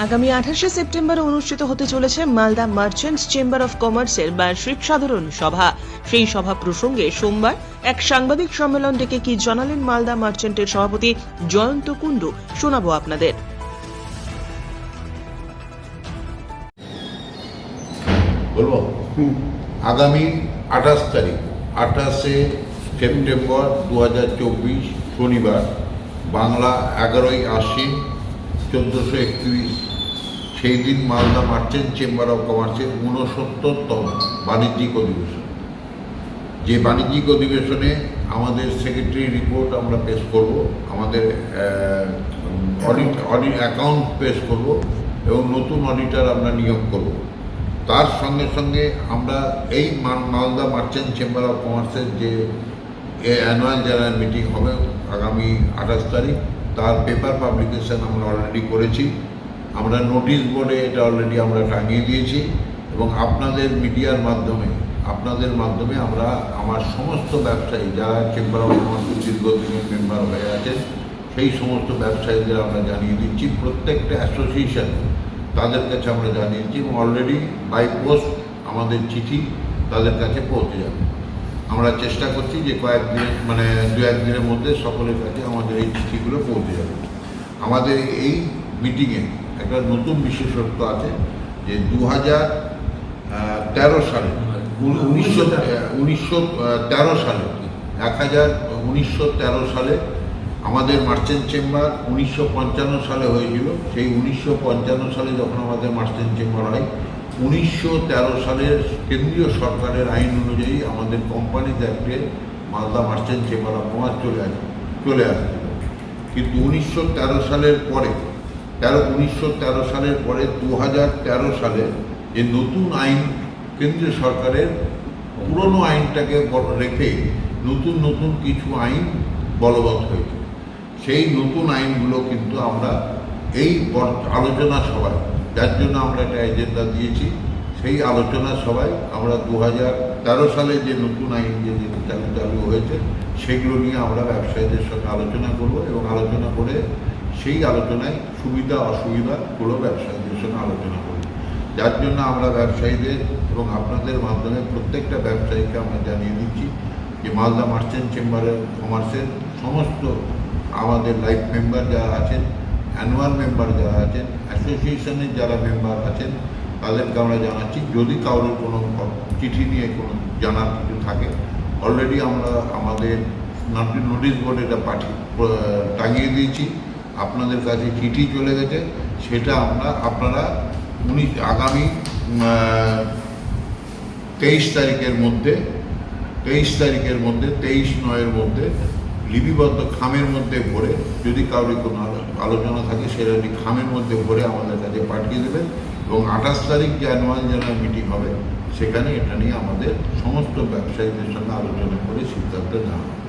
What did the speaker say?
আগামী আঠাশে সেপ্টেম্বর অনুষ্ঠিত হতে চলেছে মালদা মার্চেন্টস চেম্বার অফ কমার্সের বার্ষিক সাধারণ সভা। সেই সভা প্রসঙ্গে সোমবার এক সাংবাদিক সম্মেলন ডেকে কি জানালেন মালদা মার্চেন্টের সভাপতি জয়ন্ত কুণ্ডু শোনাবো আপনাদের। বলব? আগামী আঠাশ তারিখ আঠাশে সেপ্টেম্বর দু চব্বিশ শনিবার বাংলা এগারোই আশ্বিন চোদ্দোশো একত্রিশ, সেই দিন মালদা মার্চেন্ট চেম্বার অফ কমার্সের ঊনসত্তরতম বাণিজ্যিক অধিবেশন। যে বাণিজ্যিক অধিবেশনে আমাদের সেক্রেটারি রিপোর্ট আমরা পেশ করব, আমাদের অডিট অডিট অ্যাকাউন্ট পেশ করব এবং নতুন অডিটর আমরা নিয়োগ করব। তার সঙ্গে সঙ্গে আমরা এই মালদা মার্চেন্ট চেম্বার অফ কমার্সের যে অ্যানুয়াল জেনারেল মিটিং হবে আগামী আঠাশ তারিখ তার পেপার পাবলিকেশন আমরা অলরেডি করেছি। আমরা নোটিশ বোর্ডে এটা অলরেডি আমরা টাঙিয়ে দিয়েছি এবং আপনাদের মিডিয়ার মাধ্যমে, আপনাদের মাধ্যমে আমরা আমার সমস্ত ব্যবসায়ী যারা চেম্বার অফ কমার্সের দীর্ঘদিনের মেম্বার হয়ে আছেন, সেই সমস্ত ব্যবসায়ীদের আমরা জানিয়ে দিচ্ছি। প্রত্যেকটা অ্যাসোসিয়েশন তাদের কাছে আমরা জানিয়েছি এবং অলরেডি বাই পোস্ট আমাদের চিঠি তাদের কাছে পৌঁছে যাবে। আমরা চেষ্টা করছি যে কয়েকদিন মানে দু একদিনের মধ্যে সকলের কাছে আমাদের এই চিঠিগুলো পৌঁছে যাবে। আমাদের এই মিটিংয়ে একটা নতুন বিশেষত্ব আছে যে দু হাজার তেরো সালে উনিশশো উনিশশো তেরো সালে এক হাজার উনিশশো তেরো সালে আমাদের মার্চেন্ট চেম্বার উনিশশো পঞ্চান্ন সালে হয়েছিল। সেই উনিশশো পঞ্চান্ন সালে যখন আমাদের মার্চেন্ট চেম্বার হয় উনিশশো তেরো সালের কেন্দ্রীয় সরকারের আইন অনুযায়ী আমাদের company অ্যাক্টে Malda merchant chamber of commerce চলে আসে চলে আসছিল কিন্তু উনিশশো তেরো সালের পরে, তেরো, উনিশশো সালের পরে দু হাজার তেরো সালে যে নতুন আইন কেন্দ্রীয় সরকারের পুরনো আইনটাকে রেখে নতুন নতুন কিছু আইন বলবৎ হয়েছে। সেই নতুন আইনগুলো কিন্তু আমরা এই আলোচনা সভায় যার জন্য আমরা একটা এজেন্ডা দিয়েছি। সেই আলোচনা সবাই আমরা দু হাজার তেরো সালে যে নতুন আইন যে যে চালু চালু হয়েছে, সেগুলো নিয়ে আমরা ব্যবসায়ীদের সঙ্গে আলোচনা করব এবং আলোচনা করে সেই আলোচনায় সুবিধা অসুবিধাগুলো ব্যবসায়ীদের সঙ্গে আলোচনা করব। যার জন্য আমরা ব্যবসায়ীদের এবং আপনাদের মাধ্যমে প্রত্যেকটা ব্যবসায়ীকে আমরা জানিয়ে দিচ্ছি যে মালদা মার্চেন্ট চেম্বারের কমার্সের সমস্ত আমাদের লাইফ মেম্বার যারা আছেন অ্যানুয়াল মেম্বার যারা আছেন অ্যাসোসিয়েশনের যারা মেম্বার আছেন তাদেরকে আমরা জানাচ্ছি, যদি কারোর কোনো চিঠি নিয়ে কোনো জানার কিছু থাকে অলরেডি আমরা আমাদের নোটিশ বোর্ড এটা পাঠিয়ে টাঙিয়ে দিয়েছি, আপনাদের কাছে চিঠি চলে গেছে, সেটা আমরা, আপনারা উনিশ আগামী তেইশ তারিখের মধ্যে, তেইশ তারিখের মধ্যে, তেইশ নয়ের মধ্যে লিপিবদ্ধ খামের মধ্যে ভরে যদি কারোর কোনো আলোচনা থাকে, সেটা যদি খামের মধ্যে ভরে আমাদের কাছে পাঠিয়ে দেবেন এবং আঠাশ তারিখ যে অ্যানুয়াল জেনারেল মিটিং হবে, সেখানে এটা নিয়ে আমাদের সমস্ত ব্যবসায়ীদের সঙ্গে আলোচনা করে সিদ্ধান্ত নেওয়া হবে।